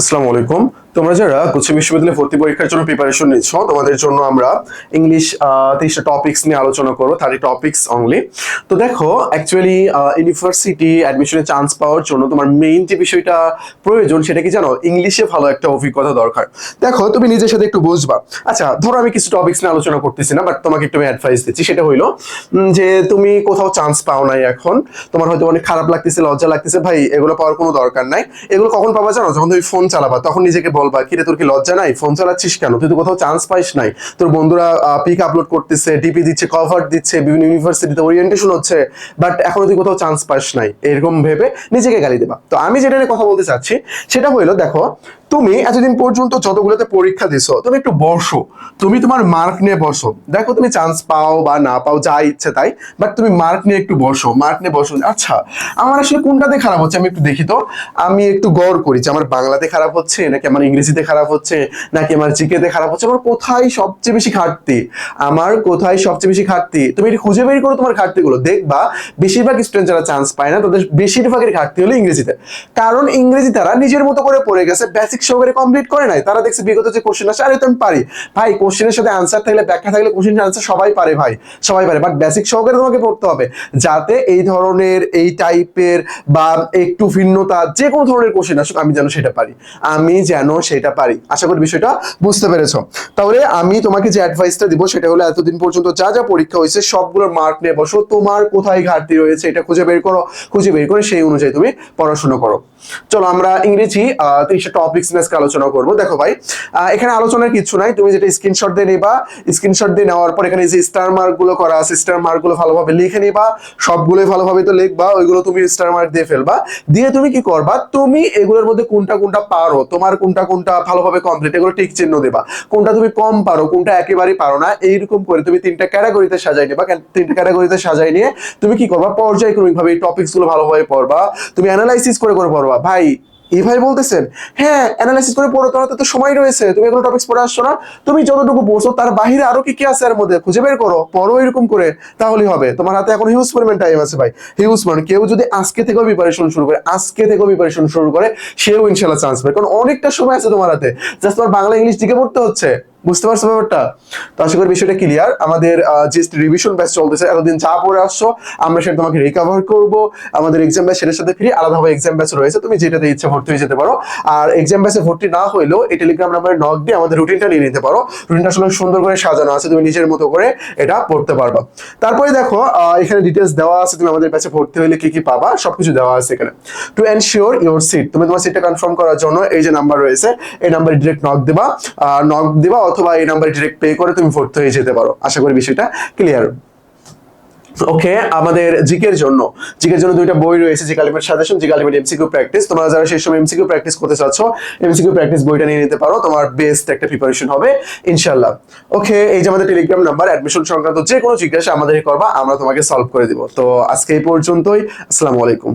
আসসালামু আলাইকুম। তোমরা যারা গুচ্ছ বিশ্ববিদ্যালয়ে ভর্তি পরীক্ষার জন্য প্রিপারেশন নিচ্ছ তোমাদের জন্য আমরা ইংলিশ তেইশটা টপিক্স নিয়ে আলোচনা করব থার্টি টপিক্স অনলি তো দেখো অ্যাকচুয়ালি ইউনিভার্সিটি অ্যাডমিশনে চান্স পাওয়ার জন্য তোমার মেইন যে বিষয়টা প্রয়োজন, সেটা কি জানো? ইংলিশে ভালো একটা অভিজ্ঞতা দরকার। দেখো, তুমি নিজের সাথে একটু বুঝবা। আচ্ছা ধরো আমি কিছু টপিক্স নিয়ে আলোচনা করতেছি না বাট তোমাকে একটু আমি অ্যাডভাইস দিচ্ছি। সেটা হইল যে তুমি কোথাও চান্স পাও নাই এখন, তোমার হয়তো অনেক খারাপ লাগতেছে, লজ্জা লাগতেছে, ভাই, এগুলো পাওয়ার কোনো দরকার নাই। এগুলো কখন পাবা জানো? যখন তুমি ফোন চালাবা, তখন নিজেকে বলবা কিরে, তোর কি লজ্জা নাই? ফোন চালাচ্ছিস কেন? তুই তো কোথাও চান্স পাইস নাই। তোর বন্ধুরা পিক আপলোড করতেছে ডিপি দিচ্ছে কভার দিচ্ছে, বিভিন্ন ইউনিভার্সিটিতে ওরিয়েন্টেশন হচ্ছে বাট এখনও তুই কোথাও চান্স পাস নাই। এরকম ভেবে নিজেকে গালি দেবা। তো আমি যেটা নিয়ে কথা বলতে চাচ্ছি, সেটা হইল, দেখো, তুমি এতদিন পর্যন্ত যতগুলোতে পরীক্ষা দিছো, তুমি একটু বসো। তুমি তোমার মার্ক নিয়ে বসো। দেখো, তুমি চান্স পাও বা না পাও, যা ইচ্ছে তাই বাট তুমি মার্ক নিয়ে একটু বসো মার্ক নিয়ে বসো। আচ্ছা আমার আসলে কোনটাতে খারাপ হচ্ছে আমি একটু দেখি তো। আমি একটু গড় করি যে আমার বাংলাতে খারাপ হচ্ছে, নাকি আমার ইংরেজিতে খারাপ হচ্ছে, নাকি আমার জিকেতে খারাপ হচ্ছে? আমার কোথায় সবচেয়ে বেশি ঘাটতি? আমার কোথায় সবচেয়ে বেশি ঘাটতি? তুমি এটা খুঁজে বের করো তোমার ঘাটতিগুলো। দেখবা, বেশিরভাগ স্টুডেন্ট যারা চান্স পায় না, তাদের বেশিরভাগের ঘাটতি হলো ইংরেজিতে। কারণ ইংরেজি তারা নিজের মতো করে পড়ে গেছে বেসিক সহকারে কমপ্লিট করে নাই। তারা দেখছে বিগত যে কোশ্চেন আসে, আরে তো আমি পারি। ভাই কোশ্চেনের সাথে আনসার থাকলে, ব্যাখ্যা থাকলে কোশ্চেনের আনসার সবাই পারে ভাই, সবাই পারে। বাট বেসিক সহকারে তোমাকে পড়তে হবে। যাতে এই ধরনের, এই টাইপের বা একটু ভিন্নতা যে কোনো ধরনের কোশ্চেন আসুক, আমি যেন সেটা পারি। আমি যেন সেটা পারি। আশা করি বিষয়টা বুঝতে পেরেছ। তাহলে আমি তোমাকে যে অ্যাডভাইসটা দিব, সেটা হলো এতদিন পর্যন্ত যা যা পরীক্ষা হয়েছে সবগুলোর মার্ক নিয়ে বসো। তোমার কোথায় ঘাটতি রয়েছে, এটা খুঁজে বের করো। খুঁজে বের করে সেই অনুযায়ী তুমি পড়াশোনা করো। চলো আমরা ইংরেজি তিরিশটা টপিক্স আলোচনা করব। দেখো ভাই এখানে আলোচনার কিছু নাই। তুমি যেটা স্ক্রিনশট দিয়ে নিবা স্ক্রিনশট দিয়ে নেওয়ার পর এখানে যে স্টার মার্কগুলো করা আছে স্টার মার্কগুলো ভালোভাবে লিখে নিবা। সবগুলোই ভালোভাবে তো লিখবা, ওইগুলো তুমি স্টার মার্ক দিয়ে ফেলবা। দিয়ে তুমি কি করবা? তুমি এগুলোর মধ্যে কোনটা কোনটা পারো? তোমার কোনটা কোনটা ভালোভাবে কমপ্লিট এগুলো ঠিক চিহ্ন দেবা। কোনটা তুমি কম পারো, কোনটা একেবারেই পারো না, এইরকম করে তুমি তিনটা ক্যাটাগরিতে সাজাই নিবা। তিনটা ক্যাটাগরিতে সাজাই নিয়ে তুমি কি করবা? পর্যায়ক্রমিক ভাবে এই টপিকসগুলো ভালোভাবে পড়বা। তুমি অ্যানালাইসিস করে করে পড়বা। ভাই এই ভাই বলতেছেন হ্যাঁ অ্যানালাইসিস করে পড়ো, তোমার তো সময় রয়েছে, তুমি এগুলো টপিক্স পড়ে আসছো না, তুমি যতটুকু পড়ছো, তার বাহিরে আরও কি কি আছে এর মধ্যে, খুঁজে বের করো, পড়ো এরকম করে, তাহলেই হবে। তোমার হাতে এখন হিউজ পরিমাণ টাইম আছে ভাই হিউজ মানে কেউ যদি আজকে থেকেও প্রিপারেশন শুরু করে, আজকে থেকেও প্রিপারেশন শুরু করে, সেও ইনশাল্লাহ চান্স পায়। কারণ অনেকটা সময় আছে তোমার হাতে জাস্ট তোমার বাংলা ইংলিশ দিকে পড়তে হচ্ছে। বুঝতে পারছ ব্যাপারটা? তো আশা করি বিষয়টা ক্লিয়ার আমাদের যে রিভিশন ব্যাচ চলতেছে, এতদিন যা পড়ে আসছো, আমরা সেটা তোমাকে রিকভার করব। আমাদের এক্সাম ব্যাচ সেটার সাথে ফ্রি আলাদাভাবে এক্সাম ব্যাচ রয়েছে। তুমি যেটাতে ইচ্ছা ভর্তি হয়ে যেতে পারো। আর এক্সাম ব্যাচে ভর্তি না হইলেও এই টেলিগ্রাম নাম্বারে নক দিয়ে আমাদের রুটিনটা নিয়ে নিতে পারো। রুটিনটা আসলে সুন্দর করে সাজানো আছে। তুমি নিজের মতো করে এটা পড়তে পারবা। তারপরে দেখো এখানে ডিটেলস দেওয়া আছে। তুমি আমাদের ব্যাচে ভর্তি হইলে কি কি পাবা, সবকিছু দেওয়া আছে এখানে। টু এনশিওর ইওর সিট তুমি তোমার সিটটা কনফার্ম করার জন্য এই যে নাম্বার রয়েছে, এই নাম্বারে ডিরেক্ট নক দিবা। নক দিবা অথবা এই নাম্বারে ডিরেক্ট পে করে তুমি ভর্তি হয়ে যেতে পারো। আশা করি বিষয়টা ক্লিয়ার ওকে আমাদের জিকের জন্য। জিকের জন্য দুইটা বই রয়েছে জি কালিমের সাজেশন জি কালিমের এমসিকিউ প্র্যাকটিস তোমরা যারা সেই সময় এমসিকিউ প্র্যাকটিস করতে চাচ্ছ এমসিকিউ প্র্যাকটিস বইটা নিয়ে নিতে পারো। তোমার বেস্ট একটা প্রিপারেশন হবে ইনশাল্লাহ ওকে এই যে আমাদের টেলিগ্রাম নাম্বার অ্যাডমিশন সংক্রান্ত যে কোনো জিজ্ঞাসা আমাদের করবা, আমরা তোমাকে সলভ করে দিব। তো আজকে এই পর্যন্তই। আসসালামু আলাইকুম।